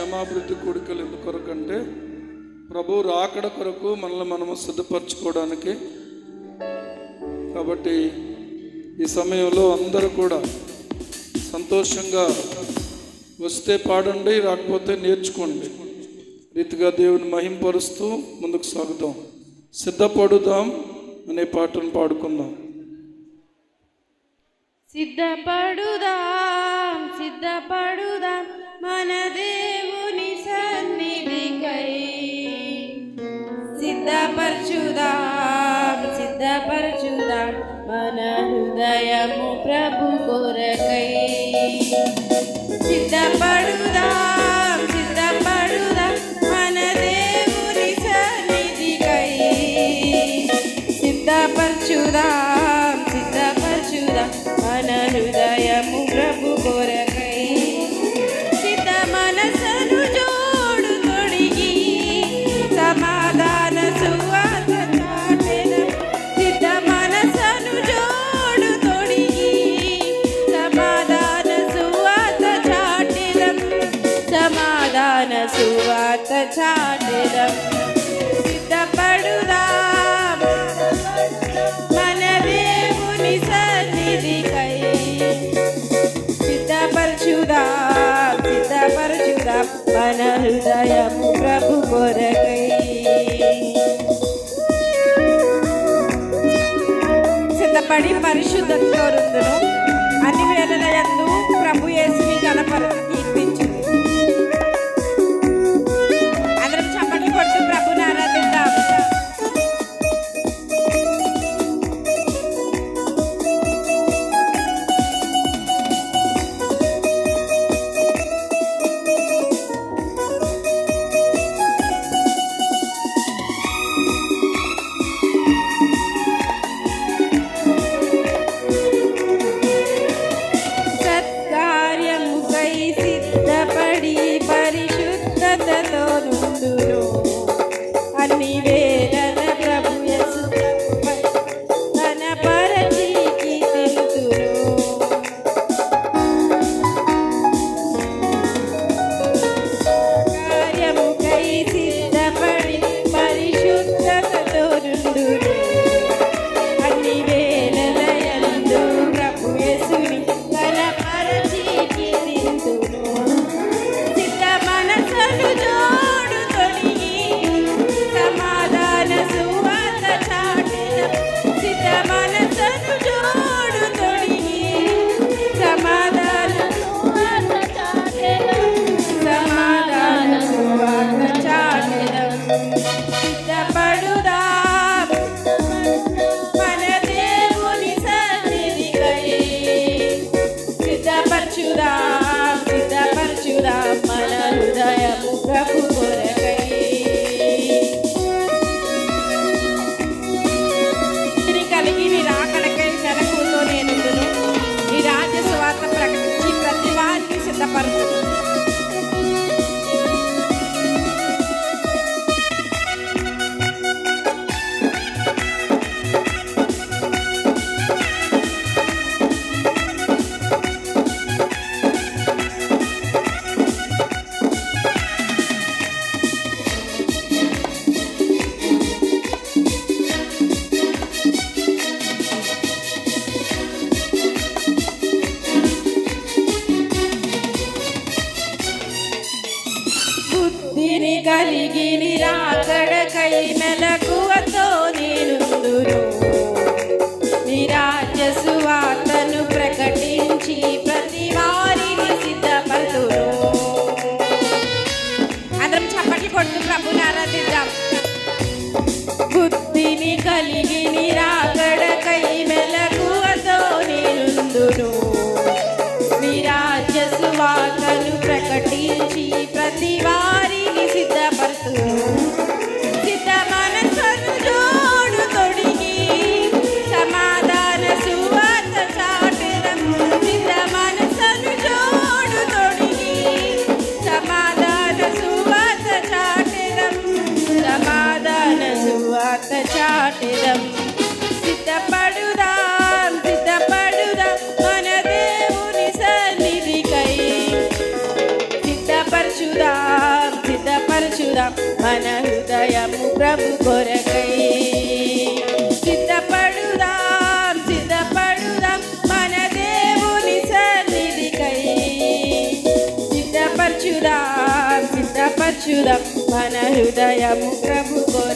క్షమాభివృద్ధి కోరికలు కూడికలు ఎందుకొరకంటే ప్రభు రాకడ కొరకు మనల్ని మనము సిద్ధపరచుకోవడానికి. కాబట్టి ఈ సమయంలో అందరూ కూడా సంతోషంగా వస్తే పాడండి రాకపోతే నేర్చుకోండి. రీతిగా దేవుని మహింపరుస్తూ ముందుకు సాగుదాం. సిద్ధపడుదాం అనే పాటను పాడుకుందాం. సిద్ధపడుదాం సిద్ధపడుదాం మన దేవుని సన్నిధికై. సిద్ధపరచుదాం సిద్ధపరచుదాం మన హృదయము ప్రభు కొరకై. చాటిరం చాటెదం మన దేవుని సన్నిధికై. సిద్ధపరచుదాం సిద్ధపరచుదాం మన హృదయము ప్రభు కొరకై. సిద్ధపడి పరిశుద్ధతతో రుందును అన్ని వేళల యందు ప్రభు యేసుని కనపరచి. బుద్ధిని కలిగి నిరాకడకై మెలకువతో నేనుందును మన హృదయము ప్రభు కొరకై. సిద్ధపడుదాం సిద్ధపడుదాం మన దేవుని సన్నిధికై. సిద్ధపరచుదాం సిద్ధపరచుదాం మన హృదయము ప్రభు కొర